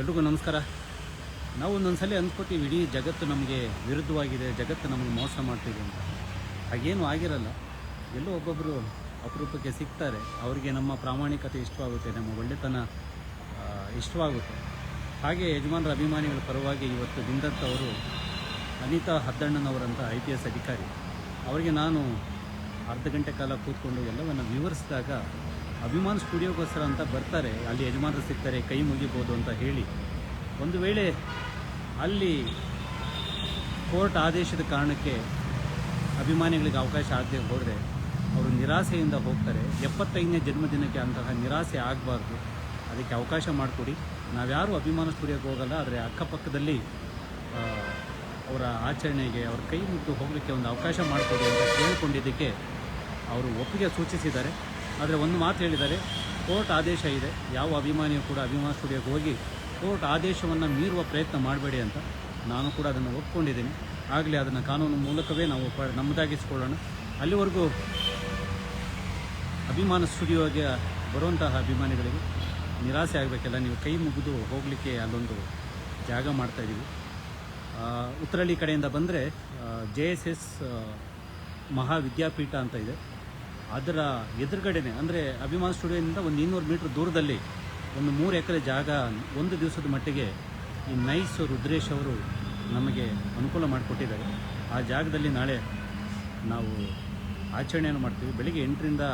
ಎಲ್ರಿಗೂ ನಮಸ್ಕಾರ. ನಾವು ಒಂದೊಂದ್ಸಲ ಅಂದ್ಕೋತೀವಿ, ಇಡೀ ಜಗತ್ತು ನಮಗೆ ವಿರುದ್ಧವಾಗಿದೆ, ಜಗತ್ತು ನಮಗೆ ಮೋಸ ಮಾಡ್ತಿದೆ ಅಂತ. ಹಾಗೇನು ಆಗಿರಲ್ಲ. ಎಲ್ಲೋ ಒಬ್ಬೊಬ್ಬರು ಅಪರೂಪಕ್ಕೆ ಸಿಗ್ತಾರೆ. ಅವರಿಗೆ ನಮ್ಮ ಪ್ರಾಮಾಣಿಕತೆ ಇಷ್ಟವಾಗುತ್ತೆ, ನಮ್ಮ ಒಳ್ಳೆತನ ಇಷ್ಟವಾಗುತ್ತೆ. ಹಾಗೆ ಯಜಮಾನರ ಅಭಿಮಾನಿಗಳ ಪರವಾಗಿ ಇವತ್ತು ದಿಂದತ್ ಅವರು ಅನಿತಾ ಹದ್ದಣ್ಣನವರಂಥ ಐ ಪಿ ಎಸ್ ಅಧಿಕಾರಿ. ಅವರಿಗೆ ನಾನು ಅರ್ಧ ಗಂಟೆ ಕಾಲ ಕೂತ್ಕೊಂಡು ಎಲ್ಲವನ್ನು ವಿವರಿಸಿದಾಗ ಅಭಿಮಾನ ಸ್ಟುಡಿಯೋಗೋಸ್ಕರ ಅಂತ ಬರ್ತಾರೆ, ಅಲ್ಲಿ ಯಜಮಾನರು ಸಿಗ್ತಾರೆ, ಕೈ ಮುಗಿಬೋದು ಅಂತ ಹೇಳಿ. ಒಂದು ವೇಳೆ ಅಲ್ಲಿ ಕೋರ್ಟ್ ಆದೇಶದ ಕಾರಣಕ್ಕೆ ಅಭಿಮಾನಿಗಳಿಗೆ ಅವಕಾಶ ಆಗದೆ ಹೋದರೆ, ಅವರು ನಿರಾಸೆಯಿಂದ ಹೋಗ್ತಾರೆ. ಎಪ್ಪತ್ತೈದನೇ ಜನ್ಮದಿನಕ್ಕೆ ಅಂತಹ ನಿರಾಸೆ ಆಗಬಾರ್ದು. ಅದಕ್ಕೆ ಅವಕಾಶ ಮಾಡಿಕೊಡಿ. ನಾವ್ಯಾರು ಅಭಿಮಾನ ಸ್ಟುಡಿಯೋಗೆ ಹೋಗಲ್ಲ, ಆದರೆ ಅಕ್ಕಪಕ್ಕದಲ್ಲಿ ಅವರ ಆಚರಣೆಗೆ ಅವ್ರ ಕೈ ಮುಟ್ಟು ಹೋಗಲಿಕ್ಕೆ ಒಂದು ಅವಕಾಶ ಮಾಡಿಕೊಡಿ ಅಂತ ಕೇಳಿಕೊಂಡಿದ್ದಕ್ಕೆ ಅವರು ಒಪ್ಪಿಗೆ ಸೂಚಿಸಿದ್ದಾರೆ. ಆದರೆ ಒಂದು ಮಾತು ಹೇಳಿದ್ದಾರೆ, ಕೋರ್ಟ್ ಆದೇಶ ಇದೆ, ಯಾವ ಅಭಿಮಾನಿಯೂ ಕೂಡ ಅಭಿಮಾನ ಸ್ಟುಡಿಯೋಗೆ ಹೋಗಿ ಕೋರ್ಟ್ ಆದೇಶವನ್ನು ಮೀರುವ ಪ್ರಯತ್ನ ಮಾಡಬೇಡಿ ಅಂತ ನಾನು ಕೂಡ ಅದನ್ನು ಒಪ್ಕೊಂಡಿದ್ದೀನಿ. ಆಗಲೇ ಅದನ್ನು ಕಾನೂನು ಮೂಲಕವೇ ನಾವು ನಮ್ಮದಾಗಿಸ್ಕೊಳ್ಳೋಣ ಅಲ್ಲಿವರೆಗೂ ಅಭಿಮಾನ ಸ್ಟುಡಿಯೋಗೆ ಬರುವಂತಹ ಅಭಿಮಾನಿಗಳಿಗೆ ನಿರಾಸೆ ಆಗಬೇಕಲ್ಲ, ನೀವು ಕೈ ಮುಗಿದು ಹೋಗಲಿಕ್ಕೆ ಅಲ್ಲೊಂದು ಜಾಗ ಮಾಡ್ತಾಯಿದ್ದೀವಿ ಉತ್ತರಳ್ಳಿ ಕಡೆಯಿಂದ ಬಂದರೆ ಜೆ ಎಸ್ ಎಸ್ ಮಹಾವಿದ್ಯಾಪೀಠ ಅಂತ ಇದೆ. ಅದರ ಎದುರುಗಡೆನೆ, ಅಂದರೆ ಅಭಿಮಾನ ಸ್ಟುಡಿಯೋದಿಂದ ಒಂದು ಇನ್ನೂರು ಮೀಟ್ರ್ ದೂರದಲ್ಲಿ ಒಂದು ಮೂರು ಎಕರೆ ಜಾಗ ಒಂದು ದಿವಸದ ಮಟ್ಟಿಗೆ ಈ ನೈಸ್ ರುದ್ರೇಶ್ ಅವರು ನಮಗೆ ಅನುಕೂಲ ಮಾಡಿಕೊಟ್ಟಿದ್ದಾರೆ. ಆ ಜಾಗದಲ್ಲಿ ನಾಳೆ ನಾವು ಆಚರಣೆಯನ್ನು ಮಾಡ್ತೀವಿ. ಬೆಳಿಗ್ಗೆ ಎಂಟರಿಂದ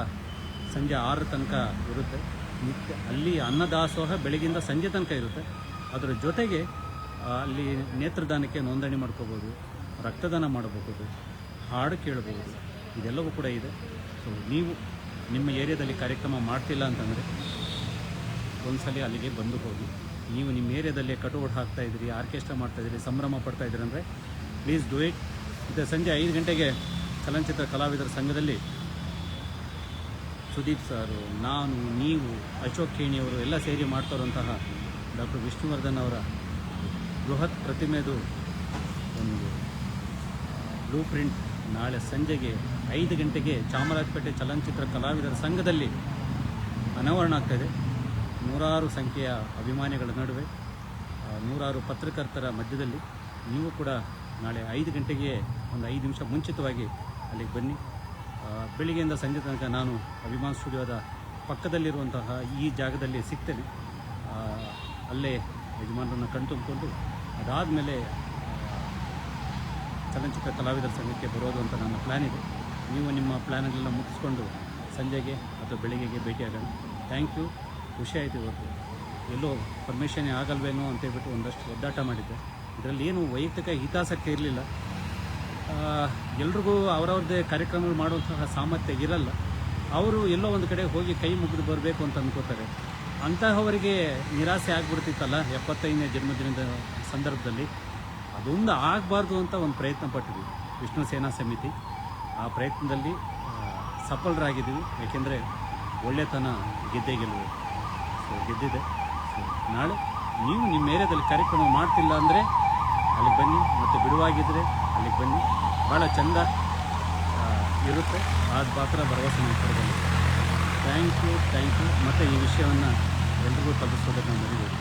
ಸಂಜೆ ಆರು ತನಕ ಇರುತ್ತೆ. ನಿತ್ಯ ಅಲ್ಲಿ ಅನ್ನದಾಸೋಹ ಬೆಳಗಿಂದ ಸಂಜೆ ತನಕ ಇರುತ್ತೆ. ಅದರ ಜೊತೆಗೆ ಅಲ್ಲಿ ನೇತ್ರದಾನಕ್ಕೆ ನೋಂದಣಿ ಮಾಡ್ಕೋಬೋದು, ರಕ್ತದಾನ ಮಾಡಬಹುದು, ಹಾಡು ಕೇಳಬಹುದು. ಇದೆಲ್ಲವೂ ಕೂಡ ಇದೆ. ಸೊ ನೀವು ನಿಮ್ಮ ಏರಿಯಾದಲ್ಲಿ ಕಾರ್ಯಕ್ರಮ ಮಾಡ್ತಿಲ್ಲ ಅಂತಂದರೆ ಒಂದ್ಸಲಿ ಅಲ್ಲಿಗೆ ಬಂದು ಹೋಗಿ. ನೀವು ನಿಮ್ಮ ಏರಿಯಾದಲ್ಲಿ ಕಟೌಟ್ ಹಾಕ್ತಾ ಇದ್ದೀರಿ, ಆರ್ಕೆಸ್ಟ್ರಾ ಮಾಡ್ತಾ ಇದ್ದೀರಿ, ಸಂಭ್ರಮ ಪಡ್ತಾ ಇದ್ದೀರಿ ಅಂದರೆ ಪ್ಲೀಸ್ ಡೂ ಇಟ್ ಮತ್ತು ಸಂಜೆ ಐದು ಗಂಟೆಗೆ ಚಲನಚಿತ್ರ ಕಲಾವಿದರ ಸಂಘದಲ್ಲಿ ಸುದೀಪ್ ಸಾರು ನಾನು, ನೀವು, ಅಶೋಕ್ ಖೇಣಿಯವರು ಎಲ್ಲ ಸೇರಿ ಮಾಡ್ತಾ ಇರುವಂತಹ ಡಾಕ್ಟರ್ ವಿಷ್ಣುವರ್ಧನ್ ಅವರ ಬೃಹತ್ ಪ್ರತಿಮೆದು ಒಂದು ಬ್ಲೂ ಪ್ರಿಂಟ್ ನಾಳೆ ಸಂಜೆಗೆ ಐದು ಗಂಟೆಗೆ ಚಾಮರಾಜಪೇಟೆ ಚಲನಚಿತ್ರ ಕಲಾವಿದರ ಸಂಘದಲ್ಲಿ ಅನಾವರಣ ಆಗ್ತಾಯಿದೆ. ನೂರಾರು ಸಂಖ್ಯೆಯ ಅಭಿಮಾನಿಗಳ ನಡುವೆ ನೂರಾರು ಪತ್ರಕರ್ತರ ಮಧ್ಯದಲ್ಲಿ ನೀವು ಕೂಡ ನಾಳೆ ಐದು ಗಂಟೆಗೆ ಒಂದು ಐದು ನಿಮಿಷ ಮುಂಚಿತವಾಗಿ ಅಲ್ಲಿಗೆ ಬನ್ನಿ. ಬೆಳಿಗ್ಗೆಯಿಂದ ಸಂಜೆ ತನಕ ನಾನು ಅಭಿಮಾನ ಸ್ಟುಡಿಯೋದ ಪಕ್ಕದಲ್ಲಿರುವಂತಹ ಈ ಜಾಗದಲ್ಲಿ ಸಿಗ್ತೇನೆ. ಅಲ್ಲೇ ಯಜಮಾನರನ್ನು ಕಣ್ತುಂಬಿಕೊಂಡು ಅದಾದಮೇಲೆ ಚಲನಚಿತ್ರ ಕಲಾವಿದರ ಸಂಘಕ್ಕೆ ಬರೋದು ಅಂತ ನನ್ನ ಪ್ಲ್ಯಾನ್ ಇದೆ. ನೀವು ನಿಮ್ಮ ಪ್ಲ್ಯಾನ್ಗಳೆಲ್ಲ ಮುಗಿಸ್ಕೊಂಡು ಸಂಜೆಗೆ ಅಥವಾ ಬೆಳಿಗ್ಗೆಗೆ ಭೇಟಿಯಾಗೋಣ ಥ್ಯಾಂಕ್ ಯು ಖುಷಿ ಆಯಿತು ಇವತ್ತು. ಎಲ್ಲೋ ಪರ್ಮಿಷನ್ ಆಗಲ್ವೇನೋ ಅಂತೇಳ್ಬಿಟ್ಟು ಒಂದಷ್ಟು ಒದ್ದಾಟ ಮಾಡಿದ್ದೆ. ಇದರಲ್ಲಿ ಏನು ವೈಯಕ್ತಿಕ ಹಿತಾಸಕ್ತಿ ಇರಲಿಲ್ಲ. ಎಲ್ರಿಗೂ ಅವರವ್ರದ್ದೇ ಕಾರ್ಯಕ್ರಮಗಳು ಮಾಡುವಂತಹ ಸಾಮರ್ಥ್ಯ ಇರಲ್ಲ. ಅವರು ಎಲ್ಲೋ ಒಂದು ಕಡೆ ಹೋಗಿ ಕೈ ಮುಗಿದು ಬರಬೇಕು ಅಂತ ಅಂದ್ಕೋತಾರೆ ಅಂತಹವರಿಗೆ ನಿರಾಸೆ ಆಗ್ಬಿಡ್ತಿತ್ತಲ್ಲ ಎಪ್ಪತ್ತೈದನೇ ಜನ್ಮದಿನದ ಸಂದರ್ಭದಲ್ಲಿ. ಅದೊಂದು ಆಗಬಾರ್ದು ಅಂತ ಒಂದು ಪ್ರಯತ್ನ ಪಟ್ಟಿದ್ವಿ ವಿಷ್ಣು ಸೇನಾ ಸಮಿತಿ. ಆ ಪ್ರಯತ್ನದಲ್ಲಿ ಸಫಲರಾಗಿದ್ದೀವಿ. ಏಕೆಂದರೆ ಒಳ್ಳೆತನ ಗೆದ್ದೇ ಗೆಲುವು ಸೊ ಗೆದ್ದಿದೆ. ಸೊ ನಾಳೆ ನೀವು ನಿಮ್ಮ ಏರಿಯಾದಲ್ಲಿ ಕಾರ್ಯಕ್ರಮ ಮಾಡ್ತಿಲ್ಲ ಅಂದರೆ ಅಲ್ಲಿಗೆ ಬನ್ನಿ. ಮತ್ತು ಬಿಡುವಾಗಿದ್ದರೆ ಅಲ್ಲಿಗೆ ಬನ್ನಿ. ಭಾಳ ಚಂದ ಇರುತ್ತೆ. ಆದ ಮಾತ್ರ ಭರವಸೆ ಕೊಡಬಲ್ಲೆ ಥ್ಯಾಂಕ್ ಯು ಥ್ಯಾಂಕ್ ಯು ಮತ್ತು ಈ ವಿಷಯವನ್ನು ಎಲ್ರಿಗೂ ತಲುಪಿಸೋದಕ್ಕೆ ಮರಿಬೇಡಿ.